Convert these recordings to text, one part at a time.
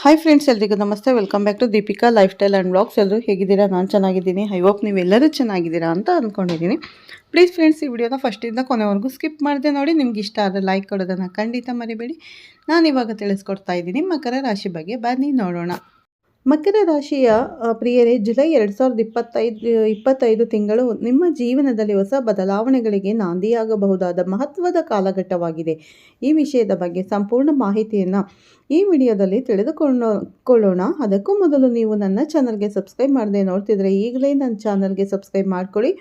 Hi friends ಎಲ್ರಿಗೂ ನಮಸ್ತೆ. Welcome back to Deepika lifestyle and blogs ಎಲ್ಲರೂ ಹೇಗಿದ್ದೀರಾ? ನಾನು ಚೆನ್ನಾಗಿದ್ದೀನಿ. ಐ ಹೋಪ್ ನೀವೆಲ್ಲರೂ ಚೆನ್ನಾಗಿದ್ದೀರಾ ಅಂತ ಅಂದ್ಕೊಂಡಿದ್ದೀನಿ ಪ್ಲೀಸ್ ಫ್ರೆಂಡ್ಸ್ ಈ ವಿಡಿಯೋನ ಫಸ್ಟಿಂದ ಕೊನೆವರೆಗೂ ಸ್ಕಿಪ್ ಮಾಡಿದೆ ನೋಡಿ. ನಿಮ್ಗೆ ಇಷ್ಟ ಆದರೆ ಲೈಕ್ ಕೊಡೋದನ್ನು ಖಂಡಿತ ಮರಿಬೇಡಿ. ನಾನು ಇವಾಗ ತಿಳಿಸ್ಕೊಡ್ತಾ ಇದ್ದೀನಿ. ಮಕರ ರಾಶಿ ಬಗ್ಗೆ ಬನ್ನಿ ನೋಡೋಣ. ಮಕರ ರಾಶಿಯ ಪ್ರಿಯರೇ, ಜುಲೈ ಎರಡು ಸಾವಿರದ ಇಪ್ಪತ್ತೈದು ಇಪ್ಪತ್ತೈದು ತಿಂಗಳು ನಿಮ್ಮ ಜೀವನದಲ್ಲಿ ಹೊಸ ಬದಲಾವಣೆಗಳಿಗೆ ನಾಂದಿಯಾಗಬಹುದಾದ ಮಹತ್ವದ ಕಾಲಘಟ್ಟವಾಗಿದೆ. ಈ ವಿಷಯದ ಬಗ್ಗೆ ಸಂಪೂರ್ಣ ಮಾಹಿತಿಯನ್ನು ಈ ವಿಡಿಯೋದಲ್ಲಿ ತಿಳಿದುಕೊಂಡು ಕೊಳ್ಳೋಣ. ಅದಕ್ಕೂ ಮೊದಲು ನೀವು ನನ್ನ ಚಾನಲ್ಗೆ ಸಬ್ಸ್ಕ್ರೈಬ್ ಮಾಡದೆ ನೋಡ್ತಿದ್ರೆ ಈಗಲೇ ನನ್ನ ಚಾನಲ್ಗೆ ಸಬ್ಸ್ಕ್ರೈಬ್ ಮಾಡ್ಕೊಳ್ಳಿ.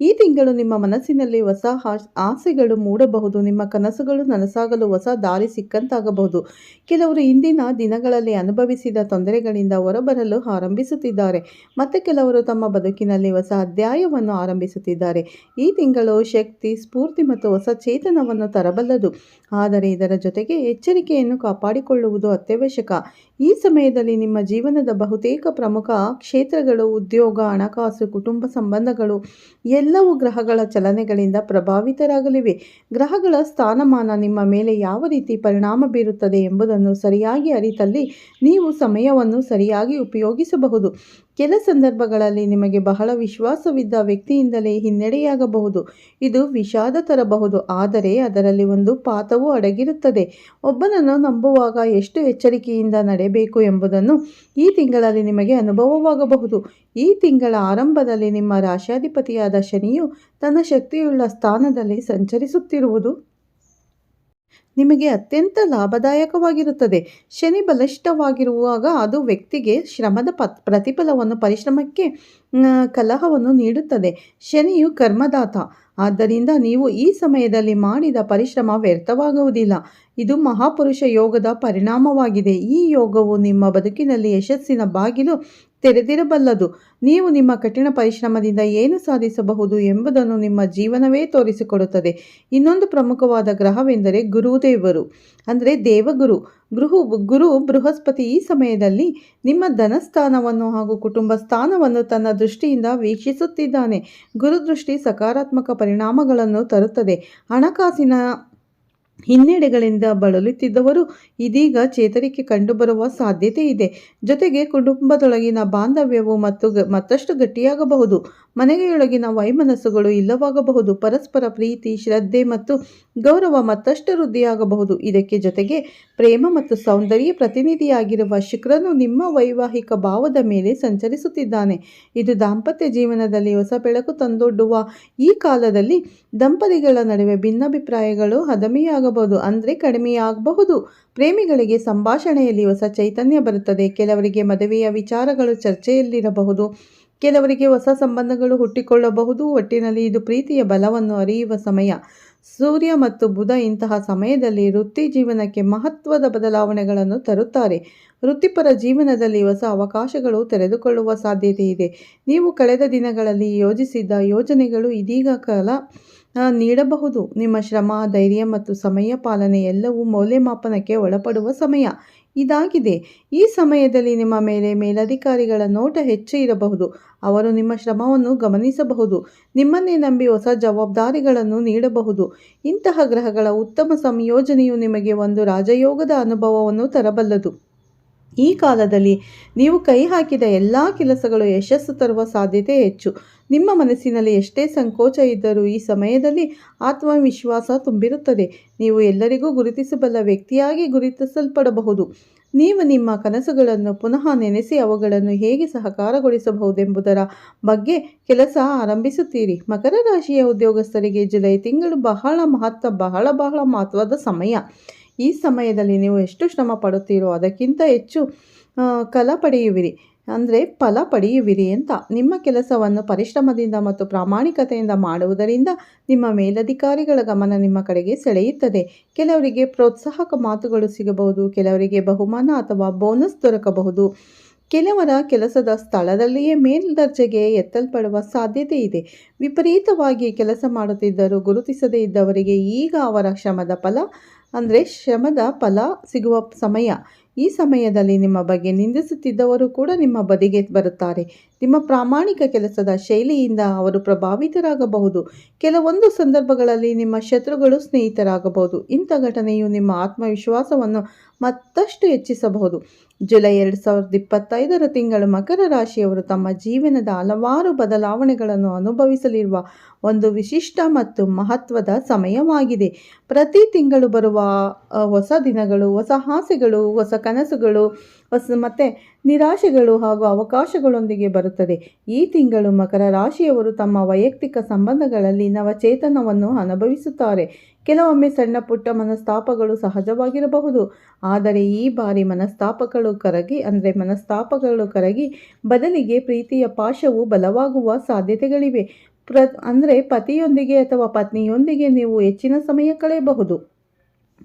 ಈ ತಿಂಗಳು ನಿಮ್ಮ ಮನಸ್ಸಿನಲ್ಲಿ ಹೊಸ ಆಸ್- ಆಸೆಗಳು ಮೂಡಬಹುದು. ನಿಮ್ಮ ಕನಸುಗಳು ನನಸಾಗಲು ಹೊಸ ದಾರಿ ಸಿಕ್ಕಂತಾಗಬಹುದು. ಕೆಲವರು ಇಂದಿನ ದಿನಗಳಲ್ಲಿ ಅನುಭವಿಸಿದ ತೊಂದರೆಗಳಿಂದ ಹೊರಬರಲು ಆರಂಭಿಸುತ್ತಿದ್ದಾರೆ. ಮತ್ತೆ ಕೆಲವರು ತಮ್ಮ ಬದುಕಿನಲ್ಲಿ ಹೊಸ ಅಧ್ಯಾಯವನ್ನು ಆರಂಭಿಸುತ್ತಿದ್ದಾರೆ. ಈ ತಿಂಗಳು ಶಕ್ತಿ, ಸ್ಫೂರ್ತಿ ಮತ್ತು ಹೊಸ ಚೇತನವನ್ನು ತರಬಲ್ಲದು. ಆದರೆ ಇದರ ಜೊತೆಗೆ ಎಚ್ಚರಿಕೆಯನ್ನು ಕಾಪಾಡಿಕೊಳ್ಳುವುದು ಅತ್ಯವಶ್ಯಕ. ಈ ಸಮಯದಲ್ಲಿ ನಿಮ್ಮ ಜೀವನದ ಬಹುತೇಕ ಪ್ರಮುಖ ಕ್ಷೇತ್ರಗಳು ಉದ್ಯೋಗ, ಹಣಕಾಸು, ಕುಟುಂಬ ಸಂಬಂಧಗಳು ಎಲ್ಲವೂ ಗ್ರಹಗಳ ಚಲನೆಗಳಿಂದ ಪ್ರಭಾವಿತರಾಗಲಿವೆ. ಗ್ರಹಗಳ ಸ್ಥಾನಮಾನ ನಿಮ್ಮ ಮೇಲೆ ಯಾವ ರೀತಿ ಪರಿಣಾಮ ಬೀರುತ್ತದೆ ಎಂಬುದನ್ನು ಸರಿಯಾಗಿ ಅರಿತಲ್ಲಿ ನೀವು ಸಮಯವನ್ನು ಸರಿಯಾಗಿ ಉಪಯೋಗಿಸಬಹುದು. ಕೆಲ ಸಂದರ್ಭಗಳಲ್ಲಿ ನಿಮಗೆ ಬಹಳ ವಿಶ್ವಾಸವಿದ್ದ ವ್ಯಕ್ತಿಯಿಂದಲೇ ಹಿನ್ನಡೆಯಾಗಬಹುದು. ಇದು ವಿಷಾದ ತರಬಹುದು, ಆದರೆ ಅದರಲ್ಲಿ ಒಂದು ಪಾತವೂ ಅಡಗಿರುತ್ತದೆ. ಒಬ್ಬನನ್ನು ನಂಬುವಾಗ ಎಷ್ಟು ಎಚ್ಚರಿಕೆಯಿಂದ ನಡೆಯಬೇಕು ಎಂಬುದನ್ನು ಈ ತಿಂಗಳಲ್ಲಿ ನಿಮಗೆ ಅನುಭವವಾಗಬಹುದು. ಈ ತಿಂಗಳ ಆರಂಭದಲ್ಲಿ ನಿಮ್ಮ ರಾಶ್ಯಾಧಿಪತಿಯಾದ ಶನಿಯು ತನ್ನ ಶಕ್ತಿಯುಳ್ಳ ಸ್ಥಾನದಲ್ಲಿ ಸಂಚರಿಸುತ್ತಿರುವುದು ನಿಮಗೆ ಅತ್ಯಂತ ಲಾಭದಾಯಕವಾಗಿರುತ್ತದೆ. ಶನಿ ಬಲಿಷ್ಠವಾಗಿರುವಾಗ ಅದು ವ್ಯಕ್ತಿಗೆ ಶ್ರಮದ ಪತ್, ಪ್ರತಿಫಲವನ್ನು, ಪರಿಶ್ರಮಕ್ಕೆ ಕಲಹವನ್ನು ನೀಡುತ್ತದೆ. ಶನಿಯು ಕರ್ಮದಾತ. ಆದ್ದರಿಂದ ನೀವು ಈ ಸಮಯದಲ್ಲಿ ಮಾಡಿದ ಪರಿಶ್ರಮ ವ್ಯರ್ಥವಾಗುವುದಿಲ್ಲ. ಇದು ಮಹಾಪುರುಷ ಯೋಗದ ಪರಿಣಾಮವಾಗಿದೆ. ಈ ಯೋಗವು ನಿಮ್ಮ ಬದುಕಿನಲ್ಲಿ ಯಶಸ್ಸಿನ ಬಾಗಿಲು ತೆರೆದಿರಬಲ್ಲದು. ನೀವು ನಿಮ್ಮ ಕಠಿಣ ಪರಿಶ್ರಮದಿಂದ ಏನು ಸಾಧಿಸಬಹುದು ಎಂಬುದನ್ನು ನಿಮ್ಮ ಜೀವನವೇ ತೋರಿಸಿಕೊಡುತ್ತದೆ. ಇನ್ನೊಂದು ಪ್ರಮುಖವಾದ ಗ್ರಹವೆಂದರೆ ಗುರುದೇವರು, ಅಂದರೆ ದೇವಗುರು. ಗೃಹು, ಗುರು ಬೃಹಸ್ಪತಿ ಈ ಸಮಯದಲ್ಲಿ ನಿಮ್ಮ ಧನಸ್ಥಾನವನ್ನು ಹಾಗೂ ಕುಟುಂಬ ಸ್ಥಾನವನ್ನು ತನ್ನ ದೃಷ್ಟಿಯಿಂದ ವೀಕ್ಷಿಸುತ್ತಿದ್ದಾನೆ. ಗುರುದೃಷ್ಟಿ ಸಕಾರಾತ್ಮಕ ಪರಿಣಾಮಗಳನ್ನು ತರುತ್ತದೆ. ಹಣಕಾಸಿನ ಹಿನ್ನಡೆಗಳಿಂದ ಬಳಲುತ್ತಿದ್ದವರು ಇದೀಗ ಚೇತರಿಕೆ ಕಂಡುಬರುವ ಸಾಧ್ಯತೆ ಇದೆ. ಜೊತೆಗೆ ಕುಟುಂಬದೊಳಗಿನ ಬಾಂಧವ್ಯವು ಮತ್ತು ಮತ್ತಷ್ಟು ಗಟ್ಟಿಯಾಗಬಹುದು. ಮನೆಗೆಯೊಳಗಿನ ವೈಮನಸ್ಸುಗಳು ಇಲ್ಲವಾಗಬಹುದು. ಪರಸ್ಪರ ಪ್ರೀತಿ, ಶ್ರದ್ಧೆ ಮತ್ತು ಗೌರವ ಮತ್ತಷ್ಟು ವೃದ್ಧಿಯಾಗಬಹುದು ಇದಕ್ಕೆ ಜೊತೆಗೆ ಪ್ರೇಮ ಮತ್ತು ಸೌಂದರ್ಯ ಪ್ರತಿನಿಧಿಯಾಗಿರುವ ಶುಕ್ರನು ನಿಮ್ಮ ವೈವಾಹಿಕ ಭಾವದ ಮೇಲೆ ಸಂಚರಿಸುತ್ತಿದ್ದಾನೆ. ಇದು ದಾಂಪತ್ಯ ಜೀವನದಲ್ಲಿ ಹೊಸ ಬೆಳಕು ತಂದೊಡ್ಡುವ ಈ ಕಾಲದಲ್ಲಿ ದಂಪತಿಗಳ ನಡುವೆ ಭಿನ್ನಾಭಿಪ್ರಾಯಗಳು ಹದಮಿಯಾಗಬಹುದು, ಅಂದರೆ ಕಡಿಮೆಯಾಗಬಹುದು. ಪ್ರೇಮಿಗಳಿಗೆ ಸಂಭಾಷಣೆಯಲ್ಲಿ ಹೊಸ ಚೈತನ್ಯ ಬರುತ್ತದೆ. ಕೆಲವರಿಗೆ ಮದುವೆಯ ವಿಚಾರಗಳು ಚರ್ಚೆಯಲ್ಲಿರಬಹುದು. ಕೆಲವರಿಗೆ ಹೊಸ ಸಂಬಂಧಗಳು ಹುಟ್ಟಿಕೊಳ್ಳಬಹುದು. ಒಟ್ಟಿನಲ್ಲಿ ಇದು ಪ್ರೀತಿಯ ಬಲವನ್ನು ಅರಿಯುವ ಸಮಯ. ಸೂರ್ಯ ಮತ್ತು ಬುಧ ಇಂತಹ ಸಮಯದಲ್ಲಿ ವೃತ್ತಿ ಜೀವನಕ್ಕೆ ಮಹತ್ವದ ಬದಲಾವಣೆಗಳನ್ನು ತರುತ್ತಾರೆ. ವೃತ್ತಿಪರ ಜೀವನದಲ್ಲಿ ಹೊಸ ಅವಕಾಶಗಳು ತೆರೆದುಕೊಳ್ಳುವ ಸಾಧ್ಯತೆ ಇದೆ. ನೀವು ಕಳೆದ ದಿನಗಳಲ್ಲಿ ಯೋಜಿಸಿದ್ದ ಯೋಜನೆಗಳು ಇದೀಗ ಕಾಲ ನೀಡಬಹುದು. ನಿಮ್ಮ ಶ್ರಮ, ಧೈರ್ಯ ಮತ್ತು ಸಮಯ ಪಾಲನೆ ಎಲ್ಲವೂ ಮೌಲ್ಯಮಾಪನಕ್ಕೆ ಒಳಪಡುವ ಸಮಯ. ಇದಾಗಿದೆ. ಈ ಸಮಯದಲ್ಲಿ ನಿಮ್ಮ ಮೇಲೆ ಮೇಲಧಿಕಾರಿಗಳ ನೋಟ ಹೆಚ್ಚು ಇರಬಹುದು. ಅವರು ನಿಮ್ಮ ಶ್ರಮವನ್ನು ಗಮನಿಸಬಹುದು. ನಿಮ್ಮನ್ನೇ ನಂಬಿ ಹೊಸ ಜವಾಬ್ದಾರಿಗಳನ್ನು ನೀಡಬಹುದು. ಇಂತಹ ಗ್ರಹಗಳ ಉತ್ತಮ ಸಂಯೋಜನೆಯು ನಿಮಗೆ ಒಂದು ರಾಜಯೋಗದ ಅನುಭವವನ್ನು ತರಬಲ್ಲದು. ಈ ಕಾಲದಲ್ಲಿ ನೀವು ಕೈ ಹಾಕಿದ ಎಲ್ಲ ಕೆಲಸಗಳು ಯಶಸ್ಸು ತರುವ ಸಾಧ್ಯತೆ ಹೆಚ್ಚು. ನಿಮ್ಮ ಮನಸ್ಸಿನಲ್ಲಿ ಎಷ್ಟೇ ಸಂಕೋಚ ಇದ್ದರೂ ಈ ಸಮಯದಲ್ಲಿ ಆತ್ಮವಿಶ್ವಾಸ ತುಂಬಿರುತ್ತದೆ. ನೀವು ಎಲ್ಲರಿಗೂ ಗುರುತಿಸಬಲ್ಲ ವ್ಯಕ್ತಿಯಾಗಿ ಗುರುತಿಸಲ್ಪಡಬಹುದು. ನೀವು ನಿಮ್ಮ ಕನಸುಗಳನ್ನು ಪುನಃ ನೆನೆಸಿ ಅವುಗಳನ್ನು ಹೇಗೆ ಸಹಕಾರಗೊಳಿಸಬಹುದೆಂಬುದರ ಬಗ್ಗೆ ಕೆಲಸ ಆರಂಭಿಸುತ್ತೀರಿ. ಮಕರ ರಾಶಿಯ ಉದ್ಯೋಗಸ್ಥರಿಗೆ ಜುಲೈ ತಿಂಗಳು ಬಹಳ ಮಹತ್ವ, ಬಹಳ ಬಹಳ ಮಹತ್ವದ ಸಮಯ. ಈ ಸಮಯದಲ್ಲಿ ನೀವು ಎಷ್ಟು ಶ್ರಮ ಪಡುತ್ತೀರೋ ಅದಕ್ಕಿಂತ ಹೆಚ್ಚು ಕಲ ಪಡೆಯುವಿರಿ. ಅಂದರೆ ಫಲ ಪಡೆಯುವಿರಿ ಅಂತ. ನಿಮ್ಮ ಕೆಲಸವನ್ನು ಪರಿಶ್ರಮದಿಂದ ಮತ್ತು ಪ್ರಾಮಾಣಿಕತೆಯಿಂದ ಮಾಡುವುದರಿಂದ ನಿಮ್ಮ ಮೇಲಧಿಕಾರಿಗಳ ಗಮನ ನಿಮ್ಮ ಕಡೆಗೆ ಸೆಳೆಯುತ್ತದೆ. ಕೆಲವರಿಗೆ ಪ್ರೋತ್ಸಾಹಕ ಮಾತುಗಳು ಸಿಗಬಹುದು, ಕೆಲವರಿಗೆ ಬಹುಮಾನ ಅಥವಾ ಬೋನಸ್ ದೊರಕಬಹುದು. ಕೆಲವರ ಕೆಲಸದ ಸ್ಥಳದಲ್ಲಿಯೇ ಮೇಲ್ದರ್ಜೆಗೆ ಎತ್ತಲ್ಪಡುವ ಸಾಧ್ಯತೆ ಇದೆ ವಿಪರೀತವಾಗಿ ಕೆಲಸ ಮಾಡುತ್ತಿದ್ದರೂ ಗುರುತಿಸದೇ ಇದ್ದವರಿಗೆ ಈಗ ಅವರ ಶ್ರಮದ ಫಲ, ಅಂದರೆ ಶ್ರಮದ ಫಲ ಸಿಗುವ ಸಮಯ. ಈ ಸಮಯದಲ್ಲಿ ನಿಮ್ಮ ಬಗ್ಗೆ ನಿಂದಿಸುತ್ತಿದ್ದವರು ಕೂಡ ನಿಮ್ಮ ಬದಿಗೆ ಬರುತ್ತಾರೆ. ನಿಮ್ಮ ಪ್ರಾಮಾಣಿಕ ಕೆಲಸದ ಶೈಲಿಯಿಂದ ಅವರು ಪ್ರಭಾವಿತರಾಗಬಹುದು. ಕೆಲವೊಂದು ಸಂದರ್ಭಗಳಲ್ಲಿ ನಿಮ್ಮ ಶತ್ರುಗಳು ಸ್ನೇಹಿತರಾಗಬಹುದು. ಇಂಥ ಘಟನೆಯು ನಿಮ್ಮ ಆತ್ಮವಿಶ್ವಾಸವನ್ನು ಮತ್ತಷ್ಟು ಹೆಚ್ಚಿಸಬಹುದು. ಜುಲೈ ಎರಡು ಸಾವಿರದ ಇಪ್ಪತ್ತೈದರ ತಿಂಗಳು ಮಕರ ರಾಶಿಯವರು ತಮ್ಮ ಜೀವನದ ಹಲವಾರು ಬದಲಾವಣೆಗಳನ್ನು ಅನುಭವಿಸಲಿರುವ ಒಂದು ವಿಶಿಷ್ಟ ಮತ್ತು ಮಹತ್ವದ ಸಮಯವಾಗಿದೆ. ಪ್ರತಿ ತಿಂಗಳು ಬರುವ ಹೊಸ ದಿನಗಳು, ಹೊಸ ಆಸೆಗಳು, ಹೊಸ ಕನಸುಗಳು ಹೊಸ ಮತ್ತು ನಿರಾಶೆಗಳು ಹಾಗೂ ಅವಕಾಶಗಳೊಂದಿಗೆ ಬರುತ್ತದೆ. ಈ ತಿಂಗಳು ಮಕರ ರಾಶಿಯವರು ತಮ್ಮ ವೈಯಕ್ತಿಕ ಸಂಬಂಧಗಳಲ್ಲಿ ನವಚೇತನವನ್ನು ಅನುಭವಿಸುತ್ತಾರೆ. ಕೆಲವೊಮ್ಮೆ ಸಣ್ಣ ಪುಟ್ಟ ಮನಸ್ತಾಪಗಳು ಸಹಜವಾಗಿರಬಹುದು. ಆದರೆ ಈ ಬಾರಿ ಮನಸ್ತಾಪಗಳು ಕರಗಿ, ಅಂದರೆ ಮನಸ್ತಾಪಗಳು ಕರಗಿ ಬದಲಿಗೆ ಪ್ರೀತಿಯ ಪಾಶವು ಬಲವಾಗುವ ಸಾಧ್ಯತೆಗಳಿವೆ. ಪ್ರ ಅಂದರೆ ಪತಿಯೊಂದಿಗೆ ಅಥವಾ ಪತ್ನಿಯೊಂದಿಗೆ ನೀವು ಹೆಚ್ಚಿನ ಸಮಯ ಕಳೆಯಬಹುದು.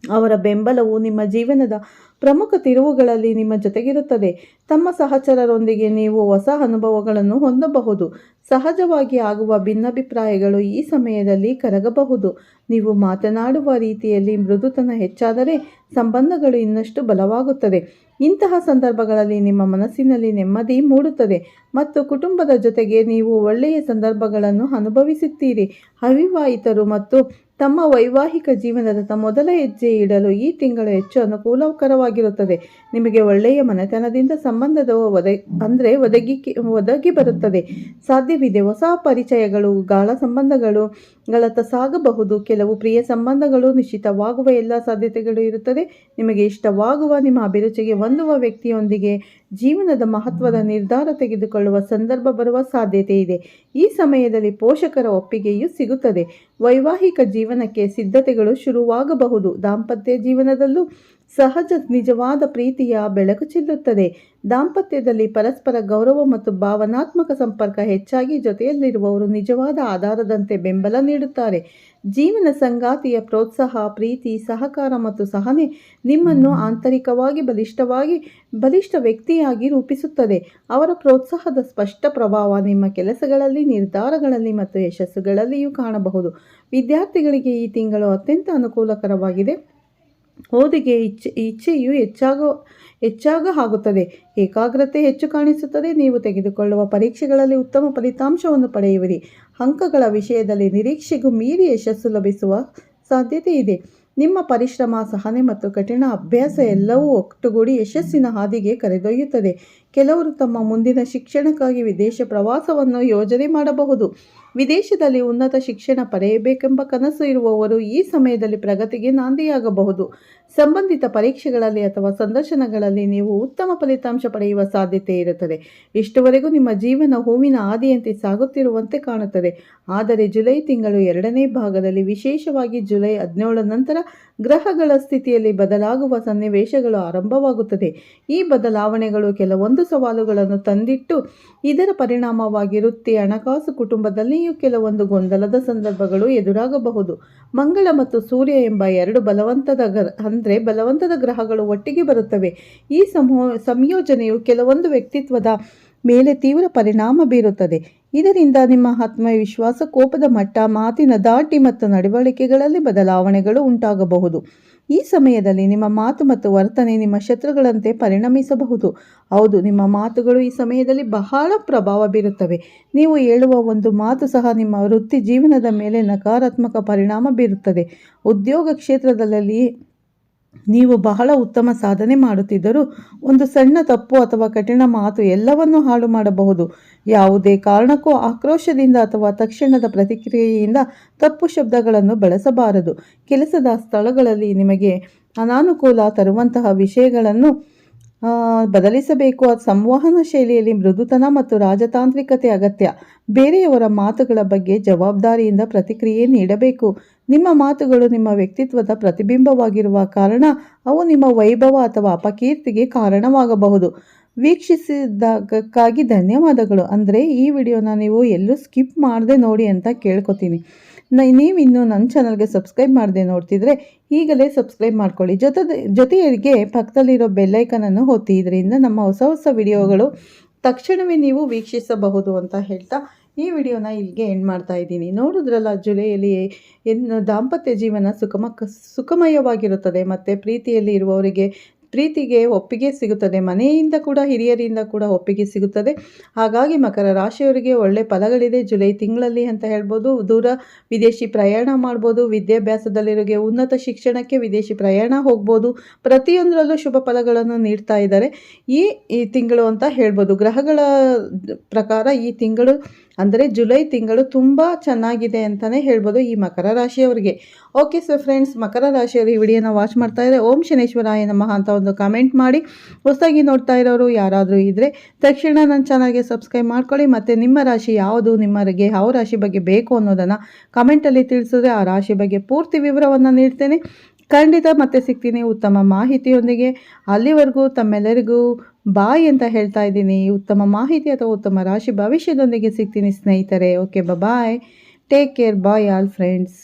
ಅವರ ಬೆಂಬಲವು ನಿಮ್ಮ ಜೀವನದ ಪ್ರಮುಖ ತಿರುವುಗಳಲ್ಲಿ ನಿಮ್ಮ ಜೊತೆಗಿರುತ್ತದೆ. ತಮ್ಮ ಸಹಚರರೊಂದಿಗೆ ನೀವು ಹೊಸ ಅನುಭವಗಳನ್ನು ಹೊಂದಬಹುದು. ಸಹಜವಾಗಿ ಆಗುವ ಭಿನ್ನಾಭಿಪ್ರಾಯಗಳು ಈ ಸಮಯದಲ್ಲಿ ಕರಗಬಹುದು. ನೀವು ಮಾತನಾಡುವ ರೀತಿಯಲ್ಲಿ ಮೃದುತನ ಹೆಚ್ಚಾದರೆ ಸಂಬಂಧಗಳು ಇನ್ನಷ್ಟು ಬಲವಾಗುತ್ತದೆ. ಇಂತಹ ಸಂದರ್ಭಗಳಲ್ಲಿ ನಿಮ್ಮ ಮನಸ್ಸಿನಲ್ಲಿ ನೆಮ್ಮದಿ ಮೂಡುತ್ತದೆ ಮತ್ತು ಕುಟುಂಬದ ಜೊತೆಗೆ ನೀವು ಒಳ್ಳೆಯ ಸಂದರ್ಭಗಳನ್ನು ಅನುಭವಿಸುತ್ತೀರಿ. ಅವಿವಾಹಿತರು ಮತ್ತು ತಮ್ಮ ವೈವಾಹಿಕ ಜೀವನದ ತ- ಮೊದಲ ಹೆಜ್ಜೆ ಇಡಲು ಈ ತಿಂಗಳು ಹೆಚ್ಚು ಅನುಕೂಲಕರವಾಗಿರುತ್ತದೆ. ನಿಮಗೆ ಒಳ್ಳೆಯ ಮನೆತನದಿಂದ ಸಂಬಂಧದ ಒದ ಅಂದರೆ ಒದಗಿ ಒದಗಿ ಬರುತ್ತದೆ. ಸಾಧ್ಯವಿದೆ ಹೊಸ ಪರಿಚಯಗಳು, ಗಾಳ ಸಂಬಂಧಗಳು ಗಳತ್ತ ಸಾಗಬಹುದು. ಕೆಲವು ಪ್ರಿಯ ಸಂಬಂಧಗಳು ನಿಶ್ಚಿತವಾಗುವ ಎಲ್ಲ ಸಾಧ್ಯತೆಗಳು ಇರುತ್ತದೆ. ನಿಮಗೆ ಇಷ್ಟವಾಗುವ ನಿಮ್ಮ ಅಭಿರುಚಿಗೆ ಹೊಂದುವ ವ್ಯಕ್ತಿಯೊಂದಿಗೆ ಜೀವನದ ಮಹತ್ವದ ನಿರ್ಧಾರ ತೆಗೆದುಕೊಳ್ಳುವ ಸಂದರ್ಭ ಬರುವ ಸಾಧ್ಯತೆ ಇದೆ. ಈ ಸಮಯದಲ್ಲಿ ಪೋಷಕರ ಒಪ್ಪಿಗೆಯೂ ಸಿಗುತ್ತದೆ. ವೈವಾಹಿಕ ಜೀವನಕ್ಕೆ ಸಿದ್ಧತೆಗಳು ಶುರುವಾಗಬಹುದು. ದಾಂಪತ್ಯ ಜೀವನದಲ್ಲೂ ಸಹಜ ನಿಜವಾದ ಪ್ರೀತಿಯ ಬೆಳಕು ಚೆಲ್ಲುತ್ತದೆ. ದಾಂಪತ್ಯದಲ್ಲಿ ಪರಸ್ಪರ ಗೌರವ ಮತ್ತು ಭಾವನಾತ್ಮಕ ಸಂಪರ್ಕ ಹೆಚ್ಚಾಗಿ ಜೊತೆಯಲ್ಲಿರುವವರು ನಿಜವಾದ ಆಧಾರದಂತೆ ಬೆಂಬಲ ನೀಡುತ್ತಾರೆ. ಜೀವನ ಸಂಗಾತಿಯ ಪ್ರೋತ್ಸಾಹ, ಪ್ರೀತಿ, ಸಹಕಾರ ಮತ್ತು ಸಹನೆ ನಿಮ್ಮನ್ನು ಆಂತರಿಕವಾಗಿ ಬಲಿಷ್ಠವಾಗಿ, ಬಲಿಷ್ಠ ವ್ಯಕ್ತಿಯಾಗಿ ರೂಪಿಸುತ್ತದೆ. ಅವರ ಪ್ರೋತ್ಸಾಹದ ಸ್ಪಷ್ಟ ಪ್ರಭಾವ ನಿಮ್ಮ ಕೆಲಸಗಳಲ್ಲಿ, ನಿರ್ಧಾರಗಳಲ್ಲಿ ಮತ್ತು ಯಶಸ್ಸುಗಳಲ್ಲಿಯೂ ಕಾಣಬಹುದು. ವಿದ್ಯಾರ್ಥಿಗಳಿಗೆ ಈ ತಿಂಗಳು ಅತ್ಯಂತ ಅನುಕೂಲಕರವಾಗಿದೆ. ಓದಿಗೆ ಇಚ್ಛೆ, ಇಚ್ಛೆಯು ಹೆಚ್ಚಾಗ ಹೆಚ್ಚಾಗ ಆಗುತ್ತದೆ. ಏಕಾಗ್ರತೆ ಹೆಚ್ಚು ಕಾಣಿಸುತ್ತದೆ. ನೀವು ತೆಗೆದುಕೊಳ್ಳುವ ಪರೀಕ್ಷೆಗಳಲ್ಲಿ ಉತ್ತಮ ಫಲಿತಾಂಶವನ್ನು ಪಡೆಯುವಿರಿ. ಅಂಕಗಳ ವಿಷಯದಲ್ಲಿ ನಿರೀಕ್ಷೆಗೂ ಮೀರಿ ಯಶಸ್ಸು ಲಭಿಸುವ ಸಾಧ್ಯತೆ ಇದೆ. ನಿಮ್ಮ ಪರಿಶ್ರಮ, ಸಹನೆ ಮತ್ತು ಕಠಿಣ ಅಭ್ಯಾಸ ಎಲ್ಲವೂ ಒಟ್ಟುಗೂಡಿ ಯಶಸ್ಸಿನ ಹಾದಿಗೆ ಕರೆದೊಯ್ಯುತ್ತದೆ. ಕೆಲವರು ತಮ್ಮ ಮುಂದಿನ ಶಿಕ್ಷಣಕ್ಕಾಗಿ ವಿದೇಶ ಪ್ರವಾಸವನ್ನು ಯೋಜನೆ ಮಾಡಬಹುದು. ವಿದೇಶದಲ್ಲಿ ಉನ್ನತ ಶಿಕ್ಷಣ ಪಡೆಯಬೇಕೆಂಬ ಕನಸು ಇರುವವರು ಈ ಸಮಯದಲ್ಲಿ ಪ್ರಗತಿಗೆ ನಾಂದಿಯಾಗಬಹುದು. ಸಂಬಂಧಿತ ಪರೀಕ್ಷೆಗಳಲ್ಲಿ ಅಥವಾ ಸಂದರ್ಶನಗಳಲ್ಲಿ ನೀವು ಉತ್ತಮ ಫಲಿತಾಂಶ ಪಡೆಯುವ ಸಾಧ್ಯತೆ ಇರುತ್ತದೆ. ಇಷ್ಟುವರೆಗೂ ನಿಮ್ಮ ಜೀವನ ಹೂವಿನ ಆದಿಯಂತೆ ಸಾಗುತ್ತಿರುವಂತೆ ಕಾಣುತ್ತದೆ. ಆದರೆ ಜುಲೈ ತಿಂಗಳು ಎರಡನೇ ಭಾಗದಲ್ಲಿ ವಿಶೇಷವಾಗಿ ಜುಲೈ ಹದಿನೇಳರ ನಂತರ ಗ್ರಹಗಳ ಸ್ಥಿತಿಯಲ್ಲಿ ಬದಲಾಗುವ ಸನ್ನಿವೇಶಗಳು ಆರಂಭವಾಗುತ್ತದೆ. ಈ ಬದಲಾವಣೆಗಳು ಕೆಲವೊಂದು ಸವಾಲುಗಳನ್ನು ತಂದಿಟ್ಟು ಇದರ ಪರಿಣಾಮವಾಗಿ ವೃತ್ತಿ ಹಣಕಾಸು ಕುಟುಂಬದಲ್ಲಿಯೂ ಕೆಲವೊಂದು ಗೊಂದಲದ ಸಂದರ್ಭಗಳು ಎದುರಾಗಬಹುದು. ಮಂಗಳ ಮತ್ತು ಸೂರ್ಯ ಎಂಬ ಎರಡು ಬಲವಂತದ ಗ್ರ, ಅಂದರೆ ಬಲವಂತದ ಗ್ರಹಗಳು ಒಟ್ಟಿಗೆ ಬರುತ್ತವೆ. ಈ ಸಂಯೋಜನೆಯು ಕೆಲವೊಂದು ವ್ಯಕ್ತಿತ್ವದ ಮೇಲೆ ತೀವ್ರ ಪರಿಣಾಮ ಬೀರುತ್ತದೆ. ಇದರಿಂದ ನಿಮ್ಮ ಆತ್ಮವಿಶ್ವಾಸ ಕೋಪದ ಮಟ್ಟ, ಮಾತಿನ ದಾಟಿ ಮತ್ತು ನಡವಳಿಕೆಗಳಲ್ಲಿ ಬದಲಾವಣೆಗಳು ಉಂಟಾಗಬಹುದು. ಈ ಸಮಯದಲ್ಲಿ ನಿಮ್ಮ ಮಾತು ಮತ್ತು ವರ್ತನೆ ನಿಮ್ಮ ಶತ್ರುಗಳಂತೆ ಪರಿಣಮಿಸಬಹುದು. ಹೌದು, ನಿಮ್ಮ ಮಾತುಗಳು ಈ ಸಮಯದಲ್ಲಿ ಬಹಳ ಪ್ರಭಾವ ಬೀರುತ್ತವೆ. ನೀವು ಹೇಳುವ ಒಂದು ಮಾತು ಸಹ ನಿಮ್ಮ ವೃತ್ತಿ ಜೀವನದ ಮೇಲೆ ನಕಾರಾತ್ಮಕ ಪರಿಣಾಮ ಬೀರುತ್ತದೆ. ಉದ್ಯೋಗ ಕ್ಷೇತ್ರದಲ್ಲಿ ನೀವು ಬಹಳ ಉತ್ತಮ ಸಾಧನೆ ಮಾಡುತ್ತಿದ್ದರೂ ಒಂದು ಸಣ್ಣ ತಪ್ಪು ಅಥವಾ ಕಠಿಣ ಮಾತು ಎಲ್ಲವನ್ನೂ ಹಾಳು ಮಾಡಬಹುದು. ಯಾವುದೇ ಕಾರಣಕ್ಕೂ ಆಕ್ರೋಶದಿಂದ ಅಥವಾ ತಕ್ಷಣದ ಪ್ರತಿಕ್ರಿಯೆಯಿಂದ ತಪ್ಪು ಶಬ್ದಗಳನ್ನು ಬಳಸಬಾರದು. ಕೆಲಸದ ಸ್ಥಳಗಳಲ್ಲಿ ನಿಮಗೆ ಅನಾನುಕೂಲ ತರುವಂತಹ ವಿಷಯಗಳನ್ನು ಬದಲಿಸಬೇಕು. ಅದು ಸಂವಹನ ಶೈಲಿಯಲ್ಲಿ ಮೃದುತನ ಮತ್ತು ರಾಜತಾಂತ್ರಿಕತೆ ಅಗತ್ಯ. ಬೇರೆಯವರ ಮಾತುಗಳ ಬಗ್ಗೆ ಜವಾಬ್ದಾರಿಯಿಂದ ಪ್ರತಿಕ್ರಿಯೆ ನೀಡಬೇಕು. ನಿಮ್ಮ ಮಾತುಗಳು ನಿಮ್ಮ ವ್ಯಕ್ತಿತ್ವದ ಪ್ರತಿಬಿಂಬವಾಗಿರುವ ಕಾರಣ ಅವು ನಿಮ್ಮ ವೈಭವ ಅಥವಾ ಅಪಕೀರ್ತಿಗೆ ಕಾರಣವಾಗಬಹುದು. ವೀಕ್ಷಿಸಿದ್ದಕ್ಕಾಗಿ ಧನ್ಯವಾದಗಳು. ಅಂದರೆ ಈ ವಿಡಿಯೋನ ನೀವು ಎಲ್ಲೂ ಸ್ಕಿಪ್ ಮಾಡದೆ ನೋಡಿ ಅಂತ ಕೇಳ್ಕೊತೀನಿ. ನೀವು ಇನ್ನೂ ನನ್ನ ಚಾನಲ್ಗೆ ಸಬ್ಸ್ಕ್ರೈಬ್ ಮಾಡದೆ ನೋಡ್ತಿದ್ರೆ ಈಗಲೇ ಸಬ್ಸ್ಕ್ರೈಬ್ ಮಾಡ್ಕೊಳ್ಳಿ. ಜೊತೆ ಜೊತೆಗೆ ಪಕ್ಕದಲ್ಲಿರೋ ಬೆಲ್ಲೈಕನನ್ನು ಒತ್ತಿ, ಇದರಿಂದ ನಮ್ಮ ಹೊಸ ಹೊಸ ವಿಡಿಯೋಗಳು ತಕ್ಷಣವೇ ನೀವು ವೀಕ್ಷಿಸಬಹುದು ಅಂತ ಹೇಳ್ತಾ ಈ ವಿಡಿಯೋನ ಇಲ್ಲಿಗೆ ಎಂಡ್ ಮಾಡ್ತಾ ಇದ್ದೀನಿ. ನೋಡಿದ್ರಲ್ಲ, ಜುಲೈಯಲ್ಲಿ ಏನು ದಾಂಪತ್ಯ ಜೀವನ ಸುಖಮ ಸುಖಮಯವಾಗಿರುತ್ತದೆ. ಮತ್ತು ಪ್ರೀತಿಯಲ್ಲಿ ಇರುವವರಿಗೆ ಪ್ರೀತಿಗೆ ಒಪ್ಪಿಗೆ ಸಿಗುತ್ತದೆ, ಮನೆಯಿಂದ ಕೂಡ, ಹಿರಿಯರಿಂದ ಕೂಡ ಒಪ್ಪಿಗೆ ಸಿಗುತ್ತದೆ. ಹಾಗಾಗಿ ಮಕರ ರಾಶಿಯವರಿಗೆ ಒಳ್ಳೆ ಫಲಗಳಿದೆ. ಜುಲೈ ತಿಂಗಳಲ್ಲಿ ಅಂತ ಹೇಳ್ಬೋದು, ದೂರ ವಿದೇಶಿ ಪ್ರಯಾಣ ಮಾಡ್ಬೋದು, ವಿದ್ಯಾಭ್ಯಾಸದಲ್ಲಿರೋರಿಗೆ ಉನ್ನತ ಶಿಕ್ಷಣಕ್ಕೆ ವಿದೇಶಿ ಪ್ರಯಾಣ ಹೋಗ್ಬೋದು, ಪ್ರತಿಯೊಂದರಲ್ಲೂ ಶುಭ ಫಲಗಳನ್ನು ನೀಡ್ತಾ ಇದ್ದಾರೆ. ಈ ಈ ತಿಂಗಳು ಅಂತ ಹೇಳ್ಬೋದು, ಗ್ರಹಗಳ ಪ್ರಕಾರ ಈ ತಿಂಗಳು ಅಂದರೆ ಜುಲೈ ತಿಂಗಳು ತುಂಬ ಚೆನ್ನಾಗಿದೆ ಅಂತಲೇ ಹೇಳ್ಬೋದು ಈ ಮಕರ ರಾಶಿಯವರಿಗೆ. ಓಕೆ ಸೊ ಫ್ರೆಂಡ್ಸ್, ಮಕರ ರಾಶಿಯವರು ಈ ವಿಡಿಯೋನ ವಾಚ್ ಮಾಡ್ತಾ ಇದ್ದಾರೆ ಓಂ ಶನೇಶ್ವರಾಯ ನಮಃ ಅಂತ ಒಂದು ಕಮೆಂಟ್ ಮಾಡಿ. ಹೊಸದಾಗಿ ನೋಡ್ತಾ ಇರೋರು ಯಾರಾದರೂ ಇದ್ದರೆ ತಕ್ಷಣ ನನ್ನ ಚಾನಲ್ಗೆ ಸಬ್ಸ್ಕ್ರೈಬ್ ಮಾಡ್ಕೊಳ್ಳಿ. ಮತ್ತು ನಿಮ್ಮ ರಾಶಿ ಯಾವುದು ನಿಮ್ಮರಿಗೆ ಯಾವ ರಾಶಿ ಬಗ್ಗೆ ಬೇಕು ಅನ್ನೋದನ್ನು ಕಮೆಂಟಲ್ಲಿ ತಿಳಿಸಿದ್ರೆ ಆ ರಾಶಿ ಬಗ್ಗೆ ಪೂರ್ತಿ ವಿವರವನ್ನು ನೀಡ್ತೇನೆ. ಖಂಡಿತ ಮತ್ತೆ ಸಿಗ್ತೀನಿ ಉತ್ತಮ ಮಾಹಿತಿಯೊಂದಿಗೆ. ಅಲ್ಲಿವರೆಗೂ ತಮ್ಮೆಲ್ಲರಿಗೂ ಬಾಯ್ ಅಂತ ಹೇಳ್ತಾ ಇದ್ದೀನಿ. ಉತ್ತಮ ಮಾಹಿತಿ ಅಥವಾ ಉತ್ತಮ ರಾಶಿ ಭವಿಷ್ಯದೊಂದಿಗೆ ಸಿಗ್ತೀನಿ ಸ್ನೇಹಿತರೆ. Okay bye take care bye all friends